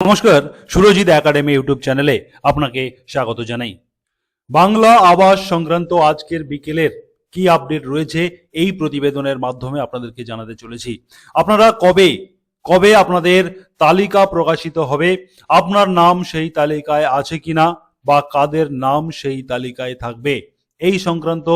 নমস্কার, Surajit academy YouTube চ্যানেলে আপনাকে স্বাগত জানাই। বাংলা আবাস সংক্রান্ত আজকের বিকেলের কি আপডেট রয়েছে এই প্রতিবেদনের মাধ্যমে আপনাদেরকে জানাতে চলেছি। আপনারা কবে কবে আপনাদের তালিকা প্রকাশিত হবে, আপনার নাম সেই তালিকায় আছে কিনা বা কাদের নাম সেই তালিকায় থাকবে, এই সংক্রান্ত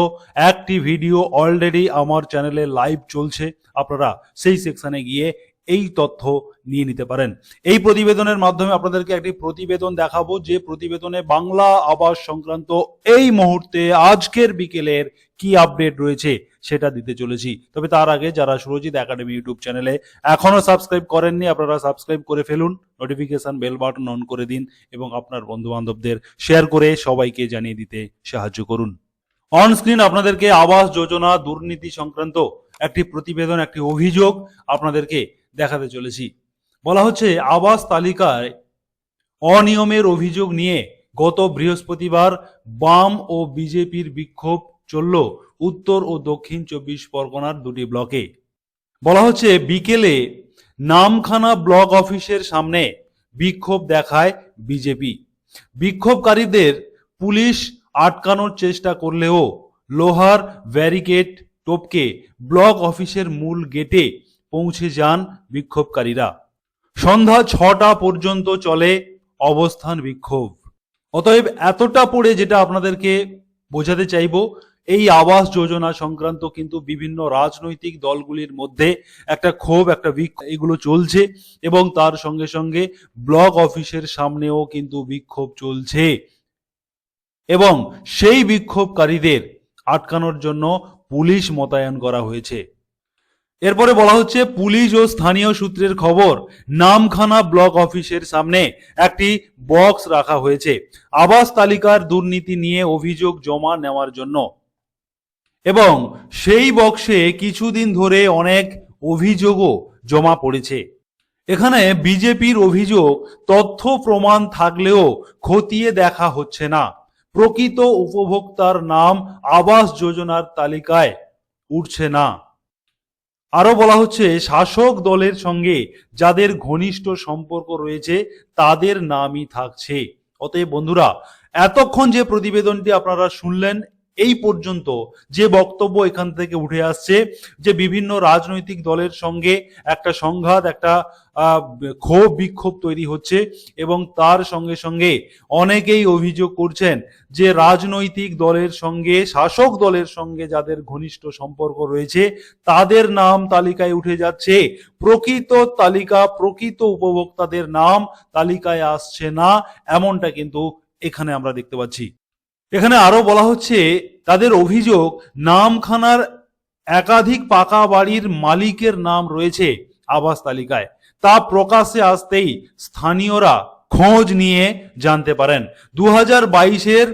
একটি ভিডিও অলরেডি আমার চ্যানেলে লাইভ চলছে। আপনারা সেই সেকশানে গিয়ে এই তথ্য নিয়ে নিতে পারেন। এই প্রতিবেদনের মাধ্যমে আপনাদেরকে একটি প্রতিবেদন দেখাবো, যে প্রতিবেদনে বাংলা আবাস সংক্রান্ত এই মুহূর্তে আজকের বিকেলের কি আপডেট রয়েছে সেটা দিতে চলেছি। তবে তার আগে যারা সুরজিৎ একাডেমি ইউটিউব চ্যানেলে এখনও সাবস্ক্রাইব করেননি, আপনারা সাবস্ক্রাইব করে ফেলুন, নোটিফিকেশন বেল বাটন অন করে দিন এবং আপনার বন্ধু বান্ধবদের শেয়ার করে সবাইকে জানিয়ে দিতে সাহায্য করুন। অন স্ক্রিন আপনাদেরকে আবাস যোজনা দুর্নীতি সংক্রান্ত একটি প্রতিবেদন, একটি অভিযোগ আপনাদেরকে দেখাতে চলেছি। বলা হচ্ছে, আবাস তালিকায় অনিয়মের অভিযোগ নিয়ে গত বৃহস্পতিবার বাম ও বিজেপির বিক্ষোভ চলল উত্তর ও দক্ষিণ চব্বিশ পরগনার দুটি ব্লকে। বলা হচ্ছে, বিকেলে নামখানা ব্লক অফিসের সামনে বিক্ষোভ দেখায় বিজেপি। বিক্ষোভকারীদের পুলিশ আটকানোর চেষ্টা করলেও লোহার ব্যারিকেড টপকে ব্লক অফিসের মূল গেটে পৌঁছে যান বিক্ষোভকারীরা। সন্ধ্যা ছটা পর্যন্ত চলে অবস্থান বিক্ষোভ। অতএব এতটা পড়ে যেটা আপনাদেরকে বোঝাতে চাইব, এই আবাস যোজনা সংক্রান্ত কিন্তু বিভিন্ন রাজনৈতিক দলগুলির মধ্যে একটা ক্ষোভ, একটা বিক্ষোভ, এগুলো চলছে এবং তার সঙ্গে সঙ্গে ব্লক অফিসের সামনেও কিন্তু বিক্ষোভ চলছে। এবং সেই বিক্ষোভকারীদের আটকানোর জন্য পুলিশ মোতায়েন করা হয়েছে। এরপরে বলা হচ্ছে পুলিশ ও স্থানীয় সূত্রের খবর নামখানা ব্লক অফিসের সামনে একটি বক্স রাখা হয়েছে। আবাস তালিকার দুর্নীতি নিয়ে অভিযোগ জমা নেওয়ার জন্য। এবং সেই বক্সে কিছুদিন ধরে অনেক অভিযোগও জমা পড়েছে। এখানে বিজেপির অভিযোগ, তথ্য প্রমাণ থাকলেও খতিয়ে দেখা হচ্ছে না। প্রকৃত উপভোক্তার নাম আবাস যোজনার তালিকায় উঠছে না। আরও বলা হচ্ছে, শাসক দলের সঙ্গে যাদের ঘনিষ্ঠ সম্পর্ক রয়েছে, তাদের নামই থাকছে। অতএব বন্ধুরা, এতক্ষণ যে প্রতিবেদনটি আপনারা শুনলেন এই পর্যন্ত যে বক্তব্য এখান থেকে উঠে আসছে যে বিভিন্ন রাজনৈতিক দলের সঙ্গে একটা সংঘাত, একটা ক্ষোভ, বিক্ষোভ তৈরি হচ্ছে এবং তার সঙ্গে সঙ্গে অনেকেই অভিযোগ করছেন যে রাজনৈতিক দলের সঙ্গে, শাসক দলের সঙ্গে যাদের ঘনিষ্ঠ সম্পর্ক রয়েছে, তাদের নাম তালিকায় উঠে যাচ্ছে। প্রকৃত তালিকা, প্রকৃত উপভোক্তাদের নাম তালিকায় আসছে না, এমনটা কিন্তু এখানে আমরা দেখতে পাচ্ছি। এখানে আরও বলা হচ্ছে, তাদের অভিযোগ, নামখানার একাধিক পাকা বাড়ির মালিকের নাম রয়েছে আবাস তালিকায়। তা প্রকাশ্যে আসতেই স্থানীয়রা খোঁজ নিয়ে জানতে পারেন। দু হাজার বাইশের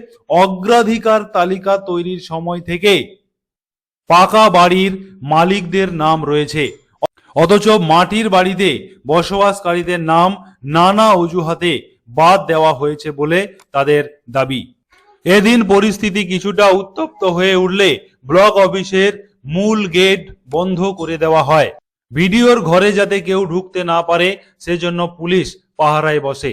অগ্রাধিকার তালিকা তৈরির সময় থেকে পাকা বাড়ির মালিকদের নাম রয়েছে। অথচ মাটির বাড়িতে বসবাসকারীদের নাম নানা অজুহাতে বাদ দেওয়া হয়েছে বলে তাদের দাবি। এদিন পরিস্থিতি কিছুটা উত্তপ্ত হয়ে উঠলে ব্লক অফিসের মূল গেট বন্ধ করে দেওয়া হয়। ভিডিওর ঘরে যাতে কেউ ঢুকতে না পারে, সেজন্য পুলিশ পাহারায় বসে।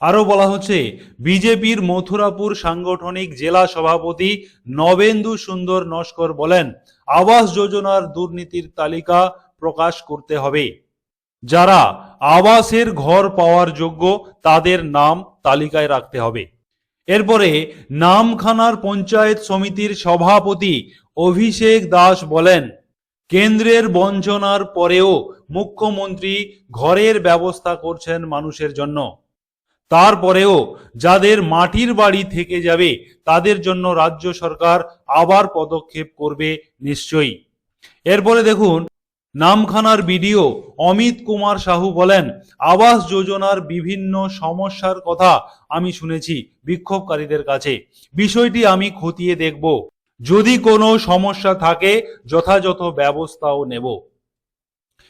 আরও বলা হচ্ছে, বিজেপির মথুরাপুর সাংগঠনিক জেলা সভাপতি নবেন্দু সুন্দর নস্কর বলেন, আবাস যোজনার দুর্নীতির তালিকা প্রকাশ করতে হবে। যারা আবাসের ঘর পাওয়ার যোগ্য, তাদের নাম তালিকায় রাখতে হবে। এরপরে নামখানার পঞ্চায়েত সমিতির সভাপতি অভিষেক দাস বলেন, কেন্দ্রের বঞ্চনার পরেও মুখ্যমন্ত্রী ঘরের ব্যবস্থা করছেন মানুষের জন্য। তারপরেও যাদের মাটির বাড়ি থেকে যাবে, তাদের জন্য রাজ্য সরকার আবার পদক্ষেপ করবে নিশ্চয়ই। এরপরে দেখুন নামখানার বিডিও অমিত কুমার সাহু বলেন, আবাস যোজনার বিভিন্ন সমস্যার কথা আমি শুনেছি বিক্ষোভকারীদের কাছে। বিষয়টি আমি খতিয়ে দেখব। যদি কোনো সমস্যা থাকে, যথাযথ ব্যবস্থাও নেব।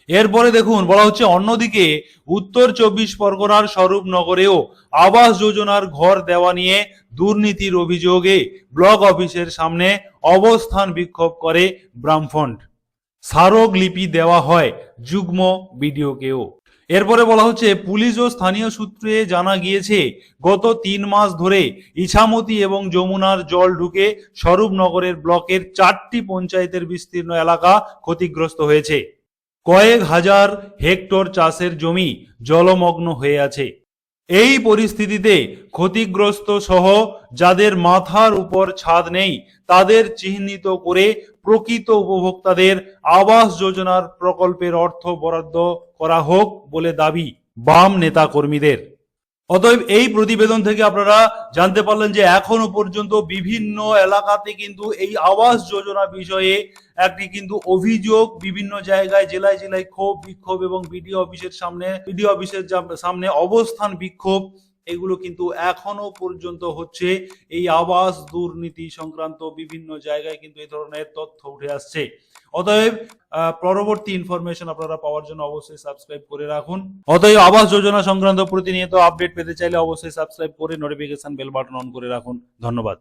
এরপরে দেখুন, বলা হচ্ছে, অন্যদিকে উত্তর চব্বিশ পরগনার স্বরূপনগরেও আবাস যোজনার ঘর দেওয়া নিয়ে দুর্নীতির অভিযোগে ব্লক অফিসের সামনে অবস্থান বিক্ষোভ করে ব্রামফন্ড স্মারক লিপি দেওয়া হয় যুগ্ম বিডিওকেও। এরপরে বলা হচ্ছে, পুলিশ ও স্থানীয় সূত্রে জানা গিয়েছে, গত তিন মাস ধরে ইছামতি এবং যমুনার জল ঢুকে স্বরূপনগরের ব্লকের চারটি পঞ্চায়েতের বিস্তীর্ণ এলাকা ক্ষতিগ্রস্ত হয়েছে। কয়েক হাজার হেক্টর চাষের জমি জলমগ্ন হয়ে আছে। এই পরিস্থিতিতে ক্ষতিগ্রস্ত সহ যাদের মাথার উপর ছাদ নেই, তাদের চিহ্নিত করে প্রকৃত উপভোক্তাদের আবাস যোজনার প্রকল্পের অর্থ বরাদ্দ করা হোক বলে দাবি বাম নেতা কর্মীদের অতএব এই প্রতিবেদন থেকে আপনারা জানতে পারলেন যে এখনও পর্যন্ত বিভিন্ন এলাকাতে কিন্তু এই আবাস যোজনা বিষয়ে একটি কিন্তু অভিযোগ বিভিন্ন জায়গায়, জেলায় জেলায় ক্ষোভ, বিক্ষোভ এবং বিডিও অফিসের সামনে, বিডিও অফিসের সামনে অবস্থান বিক্ষোভ, এগুলো কিন্তু এখনও পর্যন্ত হচ্ছে। এই আবাস দুর্নীতি সংক্রান্ত বিভিন্ন জায়গায় কিন্তু এই ধরনের তথ্য উঠে আসছে। অতএব পরবর্তী ইনফরমেশন আপনারা পাওয়ার জন্য অবশ্যই সাবস্ক্রাইব করে রাখুন। অতএব, আবাস যোজনা সংক্রান্ত প্রতিনিয়ত আপডেট পেতে চাইলে অবশ্যই সাবস্ক্রাইব করে নোটিফিকেশন বেল বাটন অন করে রাখুন। ধন্যবাদ।